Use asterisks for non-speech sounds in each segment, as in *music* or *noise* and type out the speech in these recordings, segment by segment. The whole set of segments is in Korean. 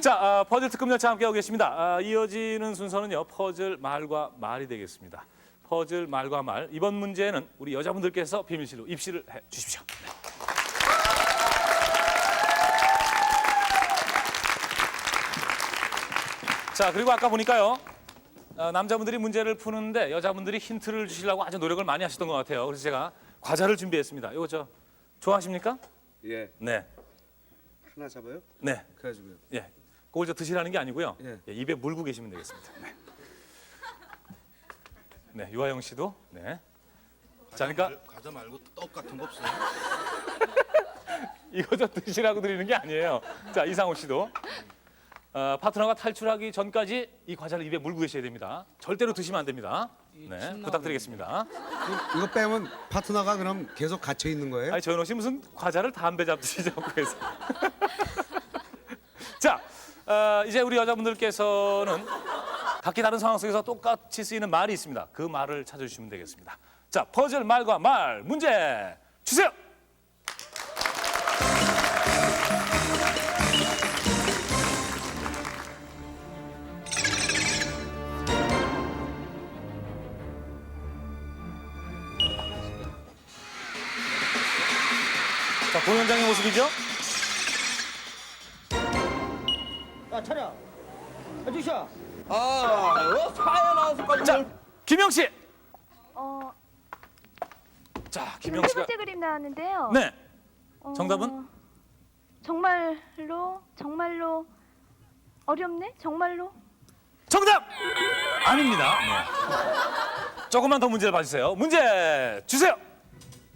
자, 아, 퍼즐 특급 열차 함께하고 계십니다. 아, 이어지는 순서는요, 퍼즐 말과 말이 되겠습니다. 퍼즐 말과 말. 이번 문제는 우리 여자분들께서 비밀실로 입시를 해 주십시오. 네. 자, 그리고 아까 보니까요, 아, 남자분들이 문제를 푸는데 여자분들이 힌트를 주시려고 아주 노력을 많이 하셨던 것 같아요. 그래서 제가 과자를 준비했습니다. 이거 저 좋아하십니까? 예. 네, 하나 잡아요? 네. 그래가지고요. 예, 그걸 저 드시라는 게 아니고요. 예. 예, 입에 물고 계시면 되겠습니다. 네. 네, 유아영 씨도. 네. 자, 그러니까 과자 말고 떡 같은 거 없어요? *laughs* 이거 저 드시라고 드리는 게 아니에요. 자, 이상호 씨도. 어, 파트너가 탈출하기 전까지 이 과자를 입에 물고 계셔야 됩니다. 절대로 드시면 안 됩니다. 네, 부탁드리겠습니다. 이거 빼면 파트너가 그럼 계속 갇혀 있는 거예요? 아니 조현호 씨 무슨 과자를 담배 잡듯이 자꾸 해서. *laughs* 자, 어, 이제 우리 여자분들께서는 각기 다른 상황 속에서 똑같이 쓰이는 말이 있습니다. 그 말을 찾아주시면 되겠습니다. 자, 퍼즐 말과 말 문제 주세요. 자, 공연장의 모습이죠? 야 차려 아저씨야 아왜 사야 나와서까지 자, 김영 씨. 어, 자, 지금 김영 세 씨가 번째 그림 나왔는데요. 네. 어, 정답은? 정말로 정말로 어렵네. 정말로 정답! 아닙니다. 네. 조금만 더 문제를 봐주세요. 문제 주세요.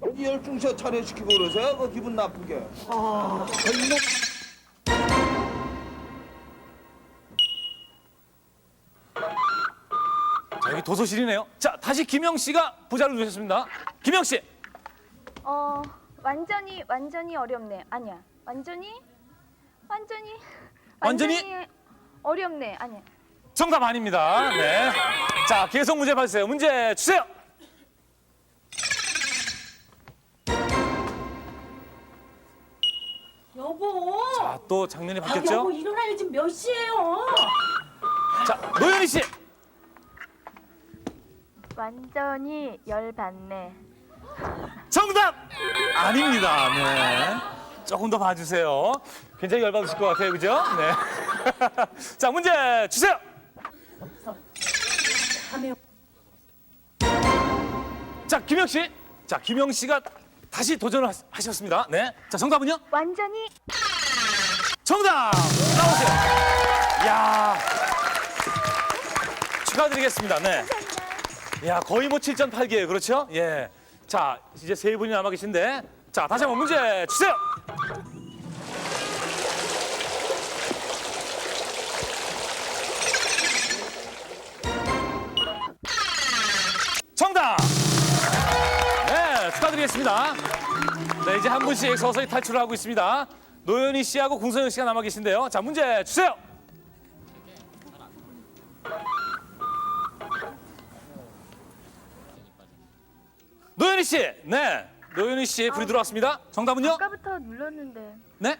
어디 열중셔 차려시키고 그러세요 그 기분 나쁘게 아 이놈 여기 도서실이네요. 자, 다시 김영 씨가 부자를 누셨습니다. 김영 씨. 어 완전히 완전히 어렵네. 아니야. 완전히 완전히 완전히? 어렵네. 아니야. 정답 아닙니다. 네. 자, 계속 문제 봐주세요. 문제 주세요. 여보. 자, 또 장면이 아, 바뀌었죠? 여보 일어나요 지금 몇 시예요? 자, 노현희 씨. 완전히 열받네. 정답! 아닙니다. 네. 조금 더 봐주세요. 굉장히 열받으실 것 같아요. 그죠? 네. *laughs* 자, 문제 주세요. 자, 김영 씨. 자, 김영 씨가 다시 도전을 하- 하셨습니다. 네. 자, 정답은요? 완전히 정답! 나오세요. 야 축하드리겠습니다. 네. 야 거의 뭐 7.8개예요. 그렇죠? 예. 자, 이제 세 분이 남아 계신데. 자, 다시 한번 문제 주세요. 정답! 네, 축하드리겠습니다. 네, 이제 한 분씩 서서히 탈출을 하고 있습니다. 노현희 씨하고 궁선영 씨가 남아 계신데요. 자, 문제 주세요. 노현희 씨, 네, 노현희 씨 불이 들어왔습니다. 정답은요? 아까부터 눌렀는데. 네.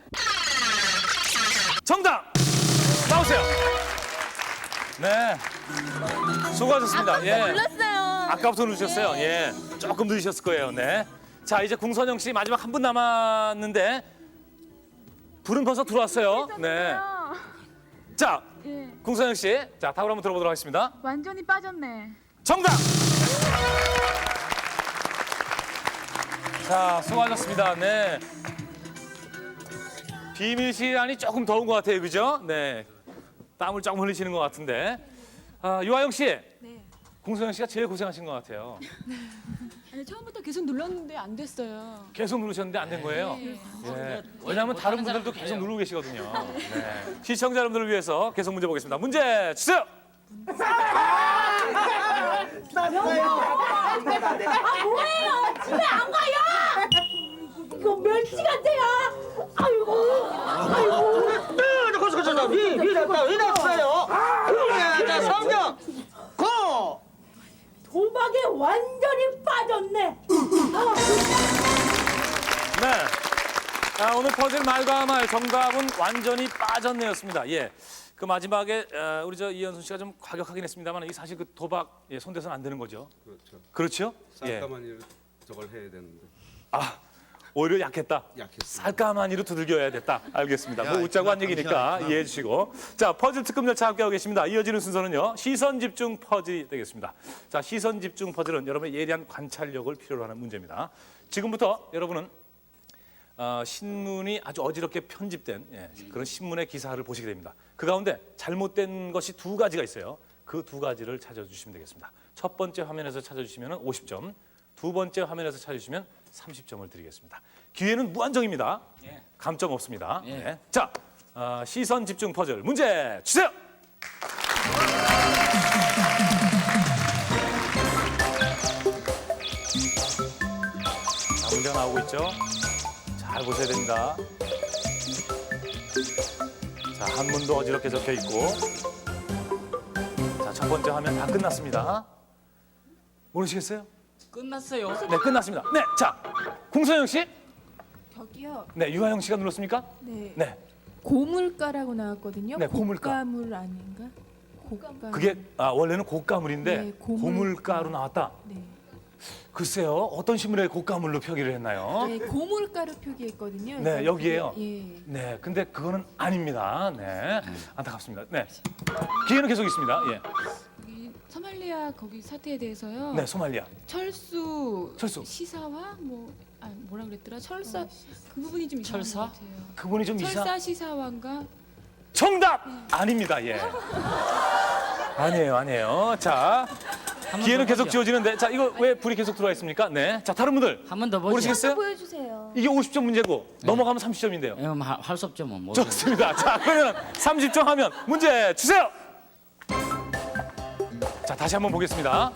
정답 나오세요. 네, 수고하셨습니다. 예. 불렀어요. 아까부터 누르셨어요. 예. 조금 늦으셨을 거예요. 네. 자, 이제 궁선영 씨 마지막 한 분 남았는데 불은 벌써 들어왔어요. 네. 자, 예, 궁선영 씨. 자, 답을 한번 들어보도록 하겠습니다. 완전히 빠졌네. 정답! 자, 수고하셨습니다. 네. 비밀실 안이 조금 더운 것 같아요. 그죠? 네. 땀을 조금 흘리시는 것 같은데. 아, 유아영 씨. 네. 궁선영 씨가 제일 고생하신 것 같아요. *laughs* 아니, 처음부터 계속 눌렀는데 안 됐어요. 계속 누르셨는데 안 된 거예요. 네. 예. 왜냐하면 다른 분들도 계속 누르고 계시거든요. *laughs* 네. 시청자 여러분들을 위해서 계속 문제 보겠습니다. 문제 주세요. 아 뭐예요? 집에 안 가요? 이거 몇 시간째야? 아이고. 아이고. 저저저저 미미랬다 왜 났어요 자 성경 고 도박에 완전히 빠졌네. 네. 아, 오늘 퍼즐 말과 말 정답은 완전히 빠졌네였습니다. 예. 그 마지막에 어, 우리 저 이현순 씨가 좀 과격하긴 했습니다만 이 사실 그 도박 예, 손대서는 안 되는 거죠. 그렇죠. 그렇죠? 예. 쌀가마니를 저걸 해야 되는데 아 오히려 약했다. 약했습니다. 살까마니로 두들겨야 됐다. 알겠습니다. 야, 뭐 웃자고 한 얘기니까 이해해 주시고. 자, 퍼즐 특급 열차 함께하고 계십니다. 이어지는 순서는요. 시선 집중 퍼즐이 되겠습니다. 자, 시선 집중 퍼즐은 여러분의 예리한 관찰력을 필요로 하는 문제입니다. 지금부터 여러분은 어, 신문이 아주 어지럽게 편집된 예, 그런 신문의 기사를 보시게 됩니다. 그 가운데 잘못된 것이 두 가지가 있어요. 그 두 가지를 찾아주시면 되겠습니다. 첫 번째 화면에서 찾아주시면 50점, 두 번째 화면에서 찾아주시면 30점을 드리겠습니다. 기회는 무한정입니다. 감점 없습니다. 네. 자, 어, 시선 집중 퍼즐 문제 주세요. 자, 문제가 나오고 있죠. 잘 보셔야 됩니다. 자, 한문도 어지럽게 적혀 있고. 자, 첫 번째 화면 다 끝났습니다. 모르시겠어요? 끝났어요. 네, 끝났습니다. 네, 자, 공소영 씨. 저기요. 네, 유하영 씨가 눌렀습니까? 네. 네, 고물가라고 나왔거든요. 네, 고물가. 고가물 아닌가? 고가. 그게 아, 원래는 고가물인데 네, 고물가. 고물가로 나왔다. 네. 글쎄요, 어떤 신문에 고가물로 표기를 했나요? 네, 고물가로 표기했거든요. 어? 네, 여기에요. 예. 네, 근데 그거는 아닙니다. 네, 안타깝습니다. 네, 기회는 계속 있습니다. 예, 소말리아 거기 사태에 대해서요. 네, 소말리아. 철수, 철수. 시사와 뭐 아, 뭐라 그랬더라? 철사 그 부분이 좀 이상한 철사? 것 같아요. 그분이 좀 이상. 철사 시사왕가 정답 아닙니다. 예. *laughs* 아니에요, 아니에요. 자, 기회는 계속 지워지는데, 자, 이거 왜 불이 계속 들어와 있습니까? 네, 자, 다른 분들 한 번 더 보죠. 모르시겠어요? 보여주세요. 이게 50점 문제고 넘어가면 30점인데요. 예, 할수 없죠 뭐. 뭐. 좋습니다. 자, 그러면 30점 하면 문제 주세요. 자, 다시 한번 보겠습니다.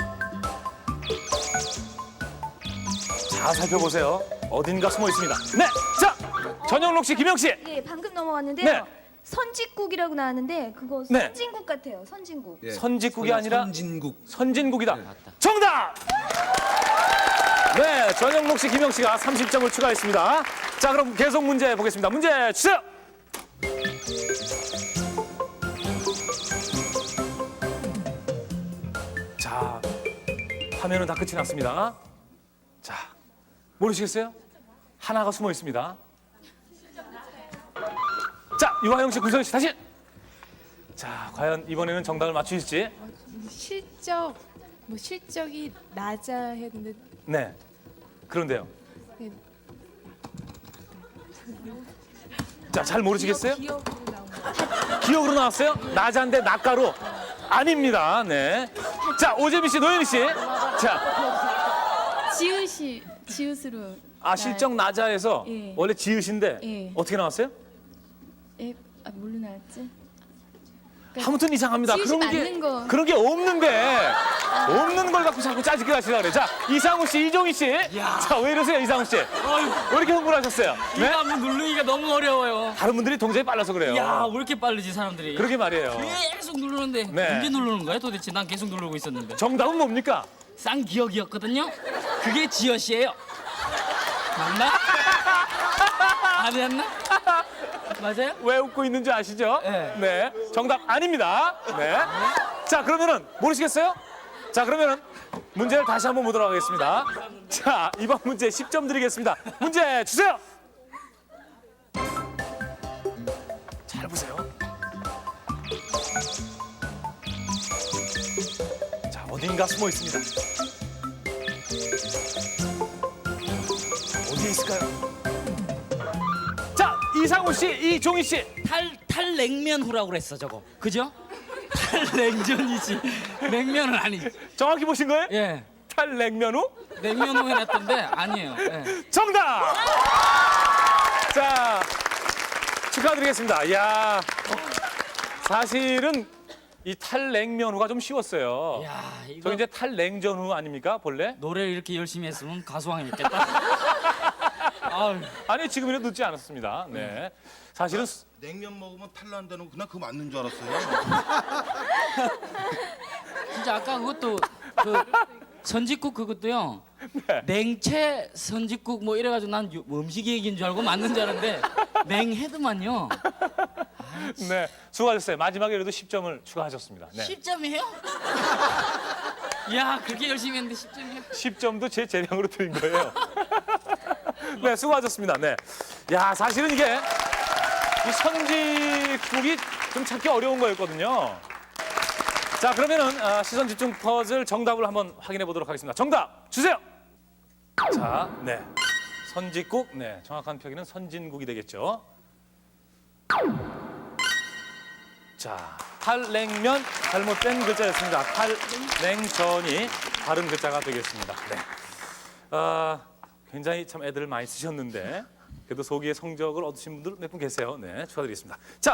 자, 살펴보세요. 어딘가 숨어 있습니다. 네, 자, 전영록 씨, 김영 씨. 예, 방금 넘어왔는데요. 네. 선짓국이라고 나왔는데 그거 네. 선진국 같아요. 선진국. 예. 선짓국이 아니라 선진국 선진국이다. 정답! 네, 전영록 씨, 김영 씨가 30점을 추가했습니다. 자, 그럼 계속 문제 보겠습니다. 문제 주세요. 자, 화면은 다 끝이 났습니다. 자, 모르시겠어요? 하나가 숨어 있습니다. 자, 유하영 씨, 구성 씨 다시. 자, 과연 이번에는 정답을 맞추실지. 실적 뭐 실적이 낮아 했는데 네. 그런데요. 네. 자, 잘 모르시겠어요? 나온 기억으로 나왔어요? 나자인데 낙가로 아닙니다. 네. 자, 오재미 씨, 노현희 씨. 자, 지읒이 지읒으로 아 실적 나자에서 예. 원래 지읒인데 예. 어떻게 나왔어요? 에, 아 뭘로 나왔지? 아무튼 이상합니다. 그런 게 맞는 거. 그런 게 없는데 없는 걸 갖고 자꾸 짜증게 하시라 그래. 자, 이상우 씨, 이종희 씨. 자, 왜 이러세요, 이상우 씨? 왜 이렇게 흥분하셨어요? 이 네? 한번 누르기가 너무 어려워요. 다른 분들이 동작이 빨라서 그래요. 야, 왜 이렇게 빠르지 사람들이? 그러게 말이에요. 계속 누르는데 네. 언제 누르는 거야 도대체? 난 계속 누르고 있었는데. 정답은 뭡니까? 쌍기역이었거든요. 그게 지어시예요. 맞나? *laughs* 아니었나? 맞아요? 왜 웃고 있는지 아시죠? 네. 네. 정답 아닙니다. 네. 자, 그러면은 모르시겠어요? 자, 그러면은 문제를 다시 한번 보도록 하겠습니다. 자, 이번 문제 10점 드리겠습니다. 문제 주세요. 잘 보세요. 자, 어딘가 숨어 있습니다. 어디에 있을까요? 자, 이상우 씨, 이종희 씨. 탈 탈냉면 후라고 그랬어 저거. 그죠? 탈냉전이지. 냉면은 아니지. 정확히 보신 거예요? 예. 탈냉면 후? 냉면 후 해놨던데 아니에요. 예. 정답! 자, 축하드리겠습니다. 이야, 사실은 이 탈냉면 후가 좀 쉬웠어요. 야 이거 저 이제 탈냉전 후 아닙니까, 본래? 노래를 이렇게 열심히 했으면 가수왕이었겠다. 아유. 아니, 지금이라도 늦지 않았습니다. 네. 사실은 수- 냉면 먹으면 탈난다는 거 그냥 그거 맞는 줄 알았어요. *laughs* 진짜 아까 그것도 그 선짓국 그것도요. 냉채 선짓국 뭐 이래가지고 난 유- 음식 얘기인 줄 알고 맞는 줄 알았는데 냉해도만요. 네, 수고하셨어요. 마지막에 그래도 10점을 추가하셨습니다. 네. 10점이에요? *laughs* 야 그렇게 열심히 했는데 10점이에요? 10점도 제 재량으로 드린 거예요. 네, 수고하셨습니다. 네. 야, 사실은 이게 이 선지국이 좀 찾기 어려운 거였거든요. 자, 그러면은 아, 시선 집중 퍼즐 정답을 한번 확인해 보도록 하겠습니다. 정답 주세요. 자, 네. 선지국, 네, 정확한 표기는 선진국이 되겠죠. 자, 팔냉면 잘못된 글자였습니다. 팔냉전이 바른 글자가 되겠습니다. 네. 아, 굉장히 참 애들을 많이 쓰셨는데 그래도 소기의 성적을 얻으신 분들 몇 분 계세요. 네, 축하드리겠습니다. 자.